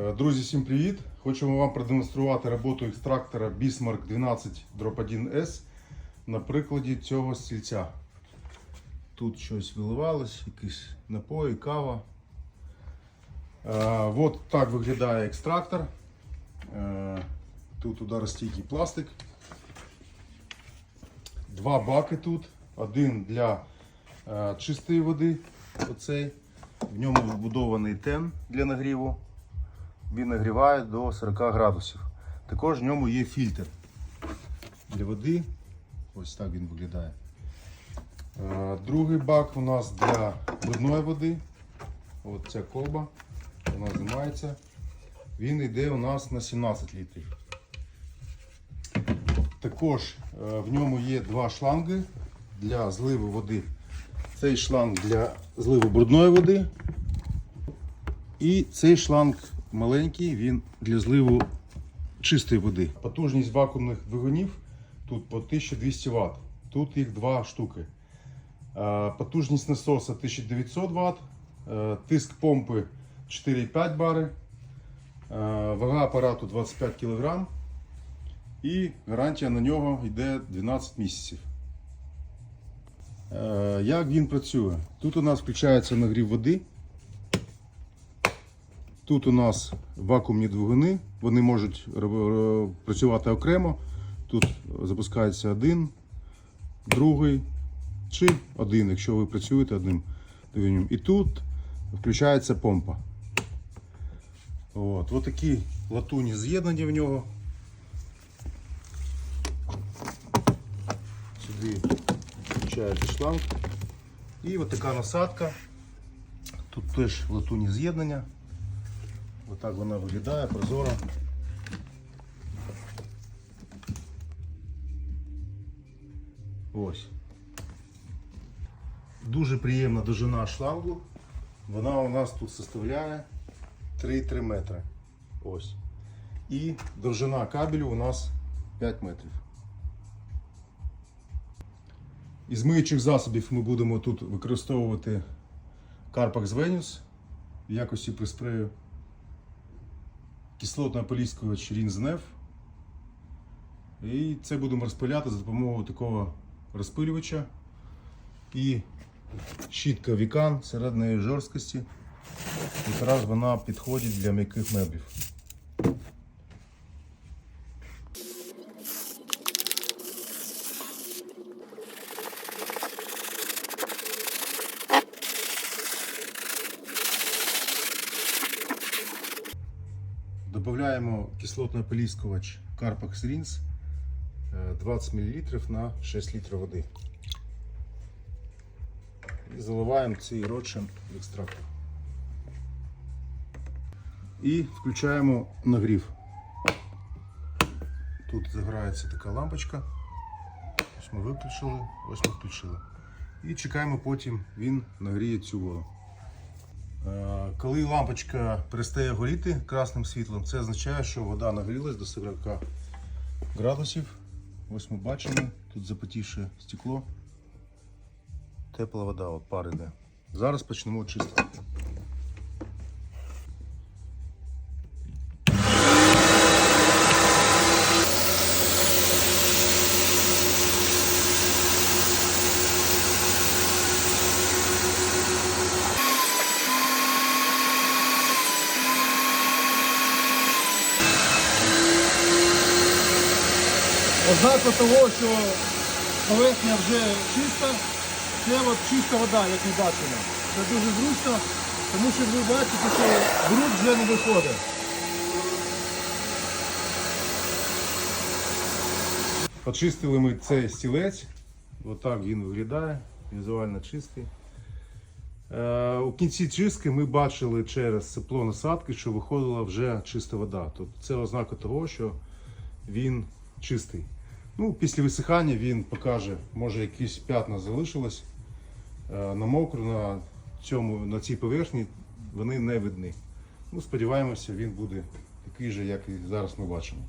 Е, Друзі, всім привіт! Хочемо вам продемонструвати роботу екстрактора Bismarck 12 1S на прикладі цього стільця. Тут щось виливалось, якісь напої, кава. Е, От так виглядає екстрактор. Е, Тут ударостійкий пластик. Два баки тут. Один для чистої води. Оцей. В ньому вбудований тен для нагріву. Він нагріває до 40 градусів. Також в ньому є фільтр для води. Ось так він виглядає. Е, Другий бак у нас для брудної води. Ось ця колба. Вона знімається. Він йде у нас на 17 літрів. Також е, в ньому є два шланги для зливу води. Цей шланг для зливу брудної води. І цей шланг маленький, він для зливу чистої води. Потужність вакуумних двигунів тут по 1200 Вт. Тут їх два штуки. Е, Потужність насоса 1900 Вт, е, тиск помпи 4,5 бари, е, вага апарату 25 кг і гарантія на нього йде 12 місяців. Як він працює? Тут у нас включається нагрів води. Тут у нас вакуумні двигуни, вони можуть працювати окремо. Тут запускається один, другий чи один, якщо ви працюєте одним двигуном. І тут включається помпа. От, От такі латунні з'єднання в нього. Сюди включається шланг. І от така насадка. Тут теж латунні з'єднання. Отак вона виглядає, прозора. Ось. Дуже приємна довжина шлангу. Вона у нас тут составляє 3,3 метри. Ось. І довжина кабелю у нас 5 метрів. Із миючих засобів ми будемо тут використовувати Carpax Venus в якості приспрею кислотно ополіскувач Рінзнеф. І це будемо розпиляти за допомогою такого розпилювача і щітка вікан середньої жорсткості. Якраз вона підходить для м'яких меблів. Додаємо кислотний ополіскувач Carpax Rins е, 20 мл на 6 літрів води. І заливаємо цей розчин в екстрактор. І включаємо нагрів. Тут загорається така лампочка. Ось ми виключили, ось ми включили. І чекаємо потім він нагріє цю воду. Е, Коли лампочка перестає горіти красним світлом, це означає, що вода нагрілась до 40 градусів. Ось ми бачимо, тут запотівше стекло. Тепла вода, от пар іде. Зараз почнемо чистити. Ознака того, що поверхня вже чиста, це от чиста вода, як ми бачимо. Це дуже зручно, тому що ви бачите, що бруд вже не виходить. Почистили ми цей стілець. Отак він виглядає, візуально чистий. Е, у кінці чистки ми бачили через тепло насадки, що виходила вже чиста вода. Тобто це ознака того, що він чистий. Ну, після висихання він покаже, може якісь п'ятна залишилось е, на мокру, на, цьому, на цій поверхні вони не видні. Ну, сподіваємося, він буде такий же, як і зараз ми бачимо.